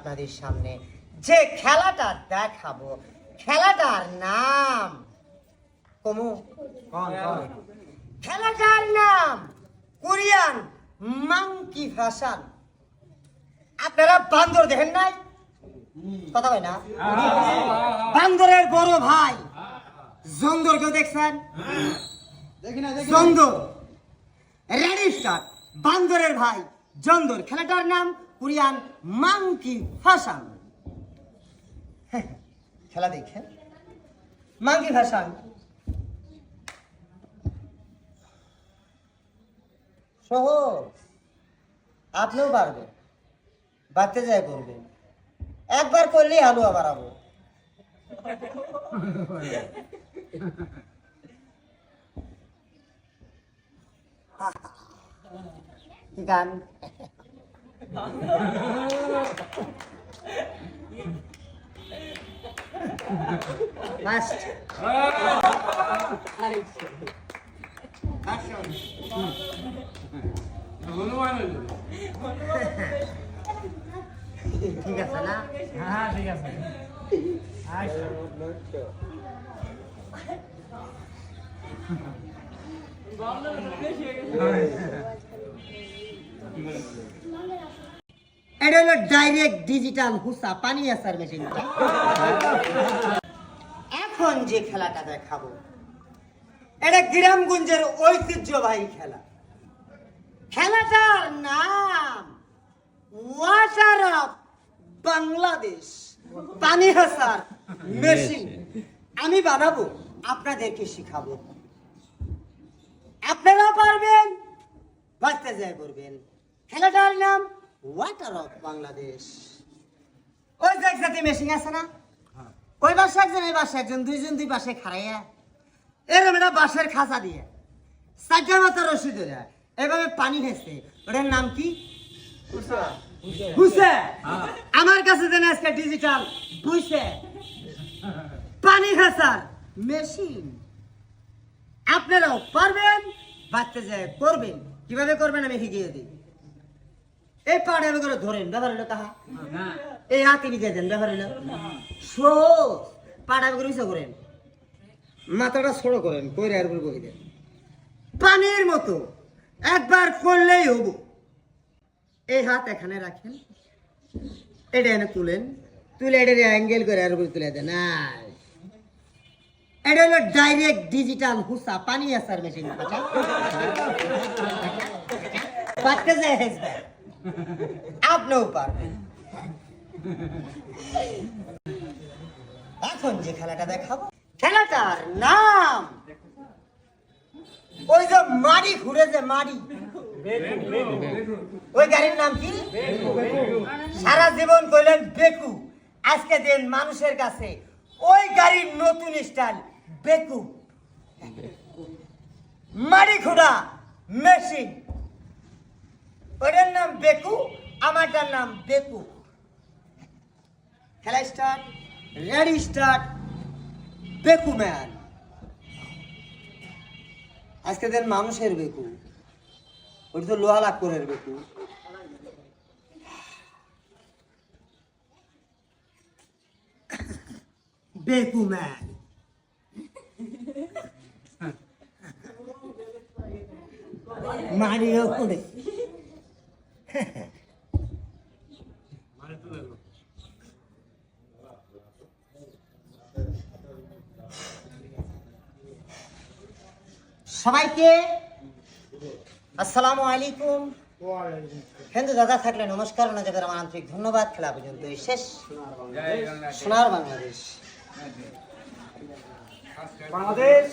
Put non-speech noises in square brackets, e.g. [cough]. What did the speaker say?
আপনাদের সামনে যে খেলাটা দেখাবো। খেলাটার নাম কমু খেলাটার নাম কোরিয়ান মাংকি ফ্যাশন আপনারা বান্দর দেখেন নাই? কথা হয় না? বান্দরের বড় ভাই। জন্দর কেউ দেখছেন? জন্দর। রেডি বান্দরের ভাই জন্দর। খেলাটার নাম কোরিয়ান মাংকি ফ্যাশন খেলা দেখেন। মাংকি ফ্যাশন সহজ। আপনিও পারবেন। বাড়তে যায় করবেন একবার করলেই হালুয়া বাড়াবো। গান। লাস্ট ঠিক আছে না? হ্যাঁ ঠিক আছে আচ্ছা [laughs] [laughs] এটা হলো ডাইরেক্ট ডিজিটাল হুসা, পানি আসার মেশিনটা এখন যে খেলাটা দেখাবো, এটা গ্রামগঞ্জের ঐতিহ্যবাহী খেলা। খেলাটার নাম ওয়াটার অফ বাংলাদেশ, পানি হাসার মেশিন আমি বানাবো, আপনাদেরকে শিখাবো। আপনারা পারবেন বাঁচতে যায় করবেন খেলাটার নাম ওয়াটার অফ বাংলাদেশ ওই যে একসাথে মেশিন আছে না? ওই পাশে একজন এই পাশে একজন দুইজন দুই পাশে খাড়াইয়া এরকম একটা বাঁশের খাঁচা দিয়ে চারটা মাথা রশি ধরে এভাবে পানি হেসে ওটার নাম কি? বুঝছে আমার কাছে দেন আজকে ডিজিটাল বুঝছে পানি খাসার মেশিন আপনারাও পারবেন বাচ্চা যায় করবেন। কীভাবে করবেন আমি শিখিয়ে দিই। এই পাড়ে আমি করে ধরেন ব্যবহার হলো তাহা? এই হাতে বিজে দেন ব্যবহার হলো সো পাড়া আমি করে ইচ্ছা করেন। মাথাটা ছোট করেন কইরে আর করে বই দেন। পানির মতো একবার করলেই হব এই হাত এখানে রাখেন। এটা এনে তুলেন। তুলে এটা অ্যাঙ্গেল করে আর উপরে তুলে দেন। আয়। এটা হলো ডাইরেক্ট ডিজিটাল হুসা পানি আসার মেশিন পাটকে যায় হেসবে আপনিও পারবেন। এখন যে খেলাটা দেখাবো, খেলাটার নাম ওই যে মারি ঘুরে যে মারি। ওই গাড়ির নাম কি? সারা জীবন কইলেন বেকু। আজকে দেন মানুষের কাছে ওই গাড়ির নতুন স্টাইল, বেকু। মারি ঘোড়া, মেশিন। ওটার নাম বেকু, আমারটার নাম বেকু। খেলা start ready start Beku man আজকে দেন মানুষের বেকু। ওটা তো লোহা করে বেকু। বেকু ম্যান মারিও করে। সবাইকে আসসালামু আলাইকুম। হিন্দু দাদা থাকলে নমস্কার ওনাদের আমার আন্তরিক ধন্যবাদ। খেলা পর্যন্ত শেষ। সোনার বাংলাদেশ। বাংলাদেশ।